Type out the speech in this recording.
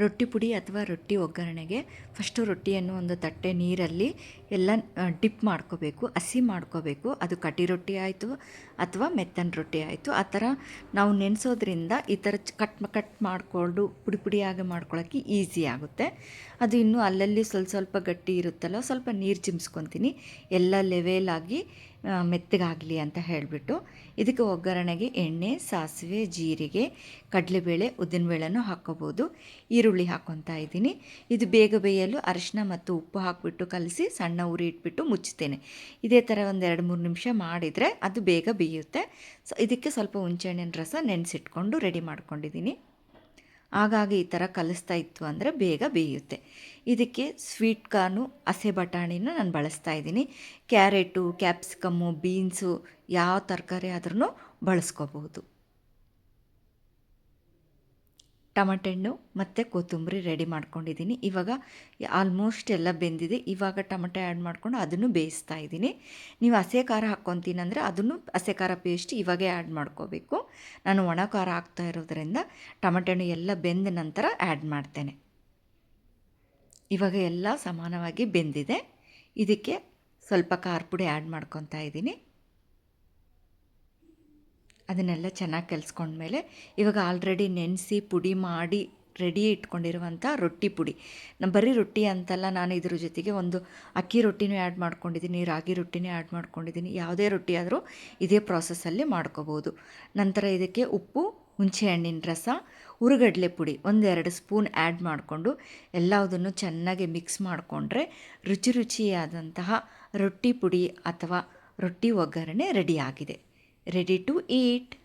ರೊಟ್ಟಿ ಪುಡಿ ಅಥವಾ ರೊಟ್ಟಿ ಒಗ್ಗರಣೆಗೆ ಫಸ್ಟು ರೊಟ್ಟಿಯನ್ನು ಒಂದು ತಟ್ಟೆ ನೀರಲ್ಲಿ ಎಲ್ಲ ಡಿಪ್ ಮಾಡ್ಕೋಬೇಕು, ಹಸಿ ಮಾಡ್ಕೋಬೇಕು. ಅದು ಕಟ್ಟಿ ರೊಟ್ಟಿ ಆಯಿತು ಅಥವಾ ಮೆತ್ತನ ರೊಟ್ಟಿ ಆಯಿತು. ಆ ಥರ ನಾವು ನೆನೆಸೋದ್ರಿಂದ ಈ ಥರ ಕಟ್ ಕಟ್ ಮಾಡಿಕೊಂಡು ಪುಡಿ ಪುಡಿಯಾಗಿ ಮಾಡ್ಕೊಳ್ಳೋಕ್ಕೆ ಈಸಿ ಆಗುತ್ತೆ. ಅದು ಇನ್ನೂ ಅಲ್ಲಲ್ಲಿ ಸ್ವಲ್ಪ ಸ್ವಲ್ಪ ಗಟ್ಟಿ ಇರುತ್ತಲ್ಲ, ಸ್ವಲ್ಪ ನೀರು ಚಿಮ್ಸ್ಕೊತೀನಿ. ಎಲ್ಲ ಲೆವೆಲಾಗಿ ಮೆತ್ತಗಾಗಲಿ ಅಂತ ಹೇಳಿಬಿಟ್ಟು ಇದಕ್ಕೆ ಒಗ್ಗರಣೆಗೆ ಎಣ್ಣೆ, ಸಾಸಿವೆ, ಜೀರಿಗೆ, ಕಡಲೆಬೇಳೆ, ಉದ್ದಿನಬೇಳೆನೂ ಹಾಕ್ಕೋಬೋದು. ಈರುಳ್ಳಿ ಹಾಕ್ಕೊತಾ ಇದ್ದೀನಿ. ಇದು ಬೇಗ ಬೇಯಲು ಅರಿಶಿನ ಮತ್ತು ಉಪ್ಪು ಹಾಕಿಬಿಟ್ಟು ಕಲಸಿ ಸಣ್ಣ ಉರಿ ಇಟ್ಬಿಟ್ಟು ಮುಚ್ಚುತ್ತೇನೆ. ಇದೇ ಥರ ಒಂದು ಎರಡು ಮೂರು ನಿಮಿಷ ಮಾಡಿದರೆ ಅದು ಬೇಗ ಬೇಯುತ್ತೆ. ಸೊ, ಇದಕ್ಕೆ ಸ್ವಲ್ಪ ಹುಂಚೆಹಣ್ಣಿನ ರಸ ನೆನೆಸಿಟ್ಕೊಂಡು ರೆಡಿ ಮಾಡ್ಕೊಂಡಿದ್ದೀನಿ. ಆಗಾಗ ಈ ಥರ ಕಲಿಸ್ತಾ ಇತ್ತು ಅಂದರೆ ಬೇಗ ಬೇಯುತ್ತೆ. ಇದಕ್ಕೆ ಸ್ವೀಟ್ ಕಾರ್ನು, ಹಸೆ ಬಟಾಣಿನ ನಾನು ಬಳಸ್ತಾ ಇದ್ದೀನಿ. ಕ್ಯಾರೆಟು, ಕ್ಯಾಪ್ಸಿಕಮ್ಮು, ಬೀನ್ಸು, ಯಾವ ತರಕಾರಿ ಆದ್ರೂ ಬಳಸ್ಕೋಬಹುದು ಟಮಟೆ ಹಣ್ಣು ಮತ್ತು ಕೊತ್ತಂಬರಿ ರೆಡಿ ಮಾಡ್ಕೊಂಡಿದ್ದೀನಿ. ಇವಾಗ ಆಲ್ಮೋಸ್ಟ್ ಎಲ್ಲ ಬೆಂದಿದೆ. ಇವಾಗ ಟಮಟೆ ಆ್ಯಡ್ ಮಾಡ್ಕೊಂಡು ಅದನ್ನು ಬೇಯಿಸ್ತಾ ಇದ್ದೀನಿ. ನೀವು ಹಸೆ ಖಾರ ಹಾಕ್ಕೊತೀನಿ ಅಂದರೆ ಅದನ್ನು ಹಸೆ ಖಾರ ಪೇಸ್ಟ್ ಇವಾಗೇ ಆ್ಯಡ್ ಮಾಡ್ಕೋಬೇಕು. ನಾನು ಒಣ ಖಾರ ಹಾಕ್ತಾ ಇರೋದ್ರಿಂದ ಟಮಟೆ ಹಣ್ಣು ಎಲ್ಲ ಬೆಂದ ನಂತರ ಆ್ಯಡ್ ಮಾಡ್ತೇನೆ. ಇವಾಗ ಎಲ್ಲ ಸಮಾನವಾಗಿ ಬೆಂದಿದೆ. ಇದಕ್ಕೆ ಸ್ವಲ್ಪ ಖಾರ ಪುಡಿ ಆ್ಯಡ್ ಮಾಡ್ಕೊತಾ ಇದ್ದೀನಿ. ಅದನ್ನೆಲ್ಲ ಚೆನ್ನಾಗಿ ಕಲಿಸ್ಕೊಂಡ್ಮೇಲೆ ಇವಾಗ ಆಲ್ರೆಡಿ ನೆನೆಸಿ ಪುಡಿ ಮಾಡಿ ರೆಡಿ ಇಟ್ಕೊಂಡಿರುವಂಥ ರೊಟ್ಟಿ ಪುಡಿ. ನಮ್ಮ ಬರೀ ರೊಟ್ಟಿ ಅಂತಲ್ಲ ನಾನು ಇದ್ರ ಜೊತೆಗೆ ಒಂದು ಅಕ್ಕಿ ರೊಟ್ಟಿನೂ ಆ್ಯಡ್ ಮಾಡ್ಕೊಂಡಿದ್ದೀನಿ, ರಾಗಿ ರೊಟ್ಟಿನೂ ಆ್ಯಡ್ ಮಾಡ್ಕೊಂಡಿದ್ದೀನಿ. ಯಾವುದೇ ರೊಟ್ಟಿ ಆದರೂ ಇದೇ ಪ್ರಾಸೆಸ್ಸಲ್ಲಿ ಮಾಡ್ಕೋಬೋದು. ನಂತರ ಇದಕ್ಕೆ ಉಪ್ಪು, ಹುಣಸೆ ಹಣ್ಣಿನ ರಸ ಹುರುಗಡ್ಲೆ ಪುಡಿ ಒಂದೆರಡು ಸ್ಪೂನ್ ಆ್ಯಡ್ ಮಾಡಿಕೊಂಡು ಎಲ್ಲದನ್ನು ಚೆನ್ನಾಗಿ ಮಿಕ್ಸ್ ಮಾಡಿಕೊಂಡ್ರೆ ರುಚಿ ರುಚಿಯಾದಂತಹ ರೊಟ್ಟಿ ಪುಡಿ ಅಥವಾ ರೊಟ್ಟಿ ಒಗ್ಗರಣೆ ರೆಡಿಯಾಗಿದೆ ready to eat.